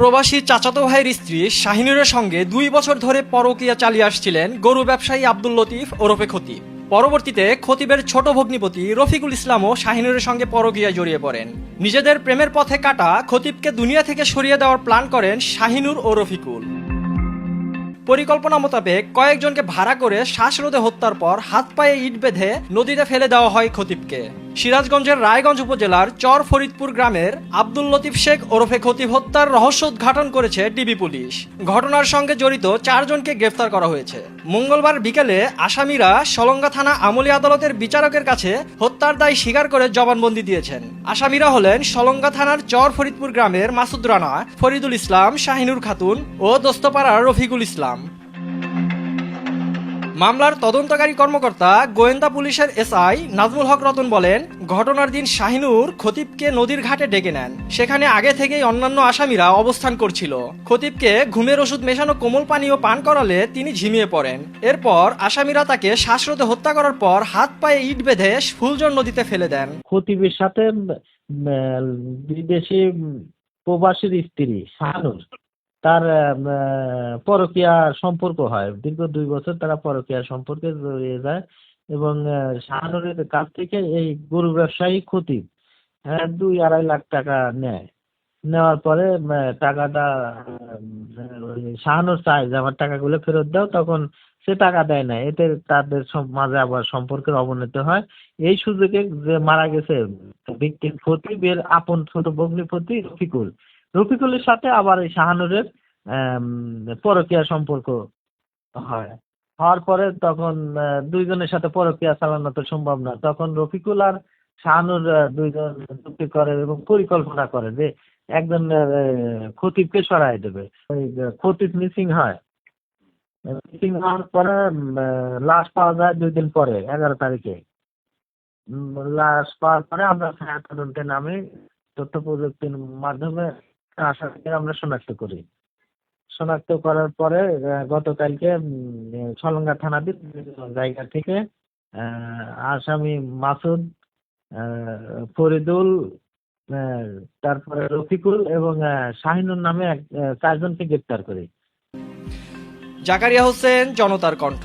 প্রবাসী চাচাতো ভাইয়ের স্ত্রী শাহিনুরের সঙ্গে দুই বছর ধরে পরকিয়া চালিয়ে আসছিলেন গরু ব্যবসায়ী আব্দুল লতিফ ওরফে খতিব। পরবর্তীতে খতিবের ছোট ভগ্নিপতি রফিকুল ইসলামও শাহিনুরের সঙ্গে পরকীয়ায় জড়িয়ে পড়েন। নিজেদের প্রেমের পথে কাটা খতিবকে দুনিয়া থেকে সরিয়ে দেওয়ার প্ল্যান করেন শাহিনুর ও রফিকুল। পরিকল্পনা মোতাবেক কয়েকজনকে ভাড়া করে শ্বাসরোধে হত্যার পর হাত পায়ে ইট বেঁধে নদীতে ফেলে দেওয়া হয় খতিবকে। সিরাজগঞ্জের রায়গঞ্জ উপজেলার চর ফরিদপুর গ্রামের আব্দুল লতিফ শেখ ওরফে খতিব হত্যার রহস্য উদ্ঘাটন করেছে ডিবি পুলিশ। ঘটনার সঙ্গে জড়িত চারজনকে গ্রেফতার করা হয়েছে। মঙ্গলবার বিকেলে আসামিরা সলঙ্গা থানা আমলি আদালতের বিচারকের কাছে হত্যার দায় স্বীকার করে জবানবন্দি দিয়েছেন। আসামিরা হলেন সলঙ্গা থানার চর ফরিদপুর গ্রামের মাসুদ রানা, ফরিদুল ইসলাম, শাহিনুর খাতুন ও দোস্তপাড়ার রফিকুল ইসলাম। মামলার তদন্তকারী কর্মকর্তা গোয়েন্দা পুলিশের এসআই নাজমুল হক রতন বলেন, ঘটনার দিন শাহিনুর খতিবকে নদীর ঘাটে ডেকে নেন। সেখানে আগে থেকেই অন্যান্য আসামিরা অবস্থান করছিল। খতিবকে ঘুমের ওষুধ মেশানো কোমল পানীয় পান করালে তিনি ঝিমিয়ে পড়েন। এরপর আসামিরা তাকে শ্বাসরোধে হত্যা করার পর হাত পায়ে ইট বেঁধে ফুলজর নদীতে ফেলে দেন। খতিবের সাথে বিদেশি প্রবাসীর স্ত্রী শাহানুর। তার পরকীয়া সম্পর্ক হয়। দীর্ঘ দুই বছর তারা পরকীয়া সম্পর্কে জড়িয়ে যায় এবং শাহানুরের কাছ থেকে এই গরু ব্যবসায়ী ক্ষতি হ্যাঁ, দুই আড়াই লাখ টাকা নেয়। নেওয়ার পরে টাকাটা শাহানুর চায় যে আমার টাকাগুলো ফেরত দাও তখন সে টাকা দেয় না। এতে তাদের মাঝে আবার সম্পর্কের অবনতি হয়। এই সুযোগে যে মারা গেছে ভিকটিম ফতিব এর আপন ছোট ভগ্নিপতি রফিকুল রফিকুলের সাথে আবার এই শাহানুরের পরকীয়া সম্পর্ক হয়। হওয়ার পরে তখন দুইজনের সাথে পরকিয়া চালানো তো সম্ভব না। তখন রফিকুল আর শাহানুর দুইজন চুক্তি করে এবং পরিকল্পনা করে যে একজন খতিবকে সরাই দেবে। ওই খতিব মিসিং হয়। মিসিং হওয়ার পরে লাশ পাওয়া যায় দুই দিন পরে, এগারো তারিখে। লাশ পাওয়ার পরে আমরা তদন্তে নামে তথ্য প্রযুক্তির মাধ্যমে আসামিকে আমরা শনাক্ত করি। শনাক্ত করার পরে গতকালকে সলঙ্গা বিভিন্ন জায়গা থেকে আসামি মাসুদ ফরিদুল তারপরে রফিকুল এবং শাহিনুর নামে চারজনকে গ্রেপ্তার করি। জাকারিয়া হোসেন, জনতার কণ্ঠ।